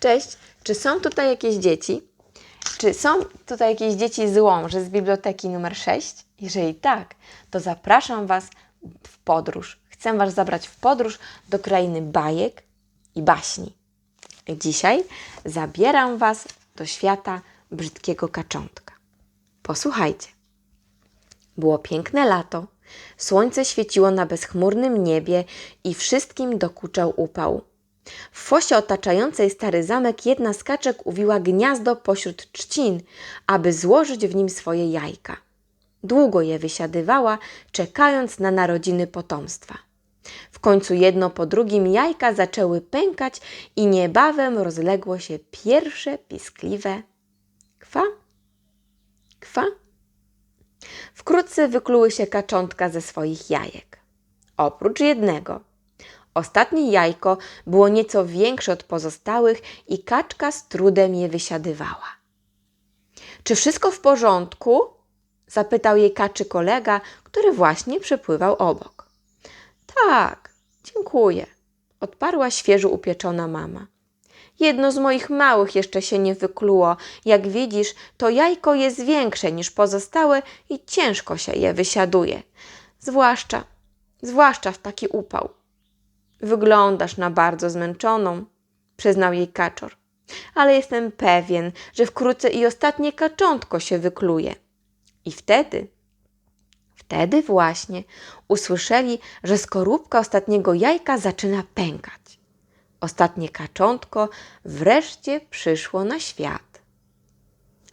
Cześć, czy są tutaj jakieś dzieci? Czy są tutaj jakieś dzieci z Łomży z biblioteki numer 6? Jeżeli tak, to zapraszam Was w podróż. Chcę Was zabrać w podróż do krainy bajek i baśni. Dzisiaj zabieram Was do świata brzydkiego kaczątka. Posłuchajcie. Było piękne lato, słońce świeciło na bezchmurnym niebie i wszystkim dokuczał upał. W fosie otaczającej stary zamek jedna z kaczek uwiła gniazdo pośród trzcin, aby złożyć w nim swoje jajka. Długo je wysiadywała, czekając na narodziny potomstwa. W końcu jedno po drugim jajka zaczęły pękać i niebawem rozległo się pierwsze piskliwe kwa, kwa. Wkrótce wykluły się kaczątka ze swoich jajek. Oprócz jednego. Ostatnie jajko było nieco większe od pozostałych i kaczka z trudem je wysiadywała. Czy wszystko w porządku? zapytał jej kaczy kolega, który właśnie przepływał obok. Tak, dziękuję, odparła świeżo upieczona mama. Jedno z moich małych jeszcze się nie wykluło. Jak widzisz, to jajko jest większe niż pozostałe i ciężko się je wysiaduje. Zwłaszcza, zwłaszcza w taki upał. Wyglądasz na bardzo zmęczoną, przyznał jej kaczor. Ale jestem pewien, że wkrótce i ostatnie kaczątko się wykluje. I wtedy, wtedy właśnie usłyszeli, że skorupka ostatniego jajka zaczyna pękać. Ostatnie kaczątko wreszcie przyszło na świat.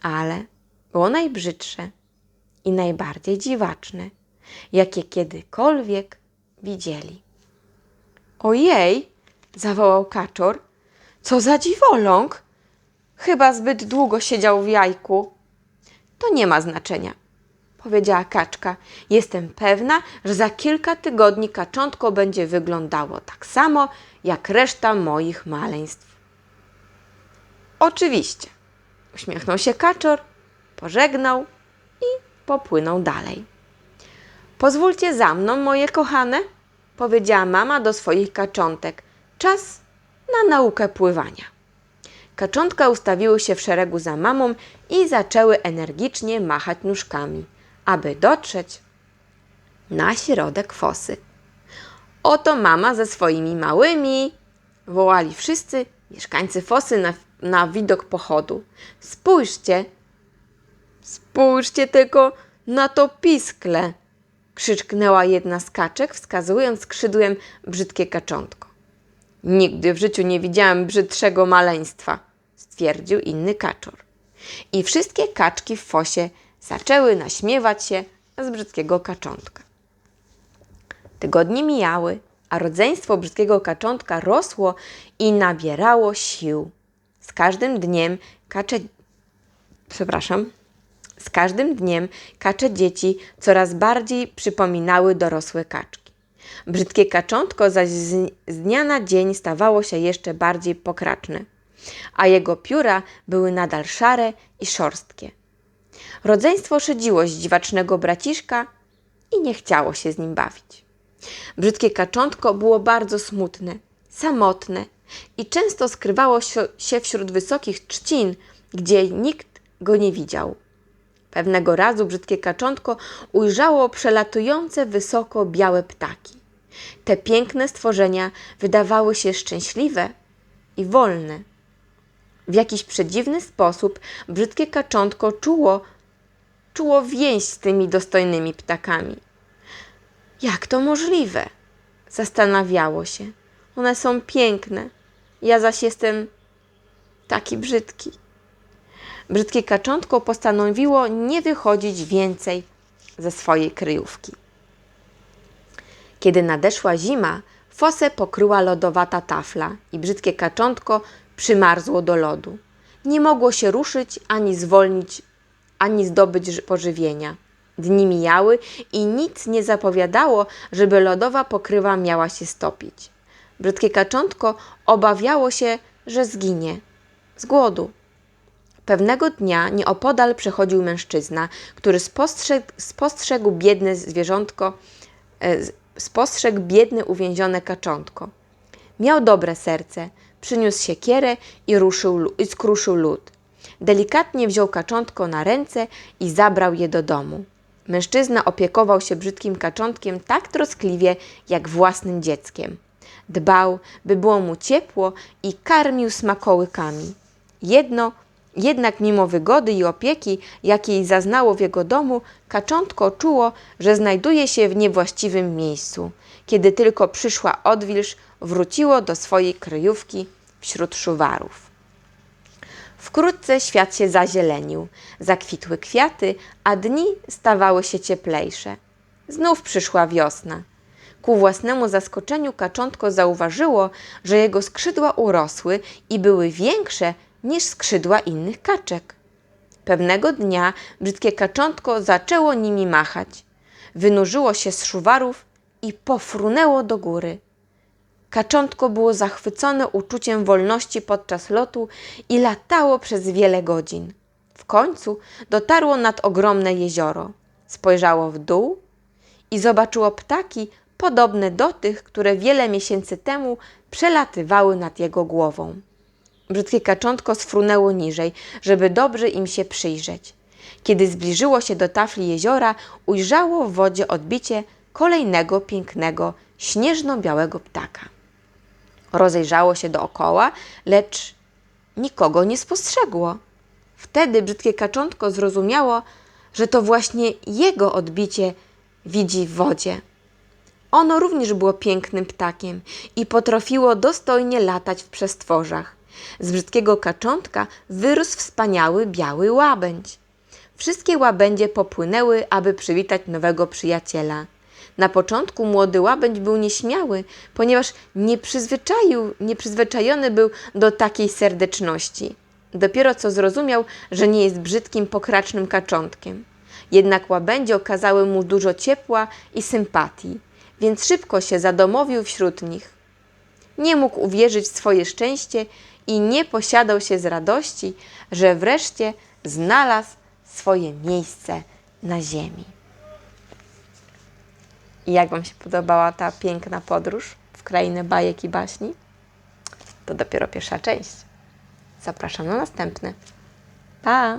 Ale było najbrzydsze i najbardziej dziwaczne, jakie kiedykolwiek widzieli. Ojej, zawołał kaczor, co za dziwoląg! Chyba zbyt długo siedział w jajku. To nie ma znaczenia, powiedziała kaczka. Jestem pewna, że za kilka tygodni kaczątko będzie wyglądało tak samo jak reszta moich maleństw. Oczywiście, uśmiechnął się kaczor, pożegnał i popłynął dalej. Pozwólcie za mną, moje kochane, powiedziała mama do swoich kaczątek. Czas na naukę pływania. Kaczątka ustawiły się w szeregu za mamą i zaczęły energicznie machać nóżkami, aby dotrzeć na środek fosy. Oto mama ze swoimi małymi, wołali wszyscy mieszkańcy fosy na, na widok pochodu. Spójrzcie, spójrzcie tylko na to piskle, krzyczknęła jedna z kaczek, wskazując skrzydłem brzydkie kaczątko. Nigdy w życiu nie widziałem brzydszego maleństwa, stwierdził inny kaczor. I wszystkie kaczki w fosie zaczęły naśmiewać się z brzydkiego kaczątka. Tygodnie mijały, a rodzeństwo brzydkiego kaczątka rosło i nabierało sił. Z każdym dniem kacze... Przepraszam. Z każdym dniem kacze dzieci coraz bardziej przypominały dorosłe kaczki. Brzydkie kaczątko zaś z, z dnia na dzień stawało się jeszcze bardziej pokraczne, a jego pióra były nadal szare i szorstkie. Rodzeństwo szydziło z dziwacznego braciszka i nie chciało się z nim bawić. Brzydkie kaczątko było bardzo smutne, samotne i często skrywało się wśród wysokich trzcin, gdzie nikt go nie widział. Pewnego razu brzydkie kaczątko ujrzało przelatujące wysoko białe ptaki. Te piękne stworzenia wydawały się szczęśliwe i wolne. W jakiś przedziwny sposób brzydkie kaczątko czuło, czuło więź z tymi dostojnymi ptakami. Jak to możliwe? Zastanawiało się. One są piękne, ja zaś jestem taki brzydki. Brzydkie kaczątko postanowiło nie wychodzić więcej ze swojej kryjówki. Kiedy nadeszła zima, fosę pokryła lodowata tafla i brzydkie kaczątko przymarzło do lodu. Nie mogło się ruszyć ani zwolnić, ani zdobyć pożywienia. Dni mijały i nic nie zapowiadało, żeby lodowa pokrywa miała się stopić. Brzydkie kaczątko obawiało się, że zginie z głodu. Pewnego dnia nieopodal przechodził mężczyzna, który spostrzegł, spostrzegł biedne zwierzątko, e, spostrzegł biedne uwięzione kaczątko. Miał dobre serce, przyniósł siekierę i, ruszył, i skruszył lód. Delikatnie wziął kaczątko na ręce i zabrał je do domu. Mężczyzna opiekował się brzydkim kaczątkiem tak troskliwie, jak własnym dzieckiem. Dbał, by było mu ciepło i karmił smakołykami. Jedno, jednak mimo wygody i opieki, jakiej zaznało w jego domu, kaczątko czuło, że znajduje się w niewłaściwym miejscu. Kiedy tylko przyszła odwilż, wróciło do swojej kryjówki wśród szuwarów. Wkrótce świat się zazielenił, zakwitły kwiaty, a dni stawały się cieplejsze. Znów przyszła wiosna. Ku własnemu zaskoczeniu kaczątko zauważyło, że jego skrzydła urosły i były większe niż skrzydła innych kaczek. Pewnego dnia brzydkie kaczątko zaczęło nimi machać. Wynurzyło się z szuwarów i pofrunęło do góry. Kaczątko było zachwycone uczuciem wolności podczas lotu i latało przez wiele godzin. W końcu dotarło nad ogromne jezioro. Spojrzało w dół i zobaczyło ptaki podobne do tych, które wiele miesięcy temu przelatywały nad jego głową. Brzydkie kaczątko sfrunęło niżej, żeby dobrze im się przyjrzeć. Kiedy zbliżyło się do tafli jeziora, ujrzało w wodzie odbicie kolejnego pięknego, śnieżno-białego ptaka. Rozejrzało się dookoła, lecz nikogo nie spostrzegło. Wtedy brzydkie kaczątko zrozumiało, że to właśnie jego odbicie widzi w wodzie. Ono również było pięknym ptakiem i potrafiło dostojnie latać w przestworzach. Z brzydkiego kaczątka wyrósł wspaniały biały łabędź. Wszystkie łabędzie popłynęły, aby przywitać nowego przyjaciela. Na początku młody łabędź był nieśmiały, ponieważ nie przyzwyczaił, nieprzyzwyczajony był do takiej serdeczności. Dopiero co zrozumiał, że nie jest brzydkim, pokracznym kaczątkiem. Jednak łabędzie okazały mu dużo ciepła i sympatii, więc szybko się zadomowił wśród nich. Nie mógł uwierzyć w swoje szczęście i nie posiadał się z radości, że wreszcie znalazł swoje miejsce na ziemi. I jak Wam się podobała ta piękna podróż w krainę bajek i baśni? To dopiero pierwsza część. Zapraszam na następne. Pa!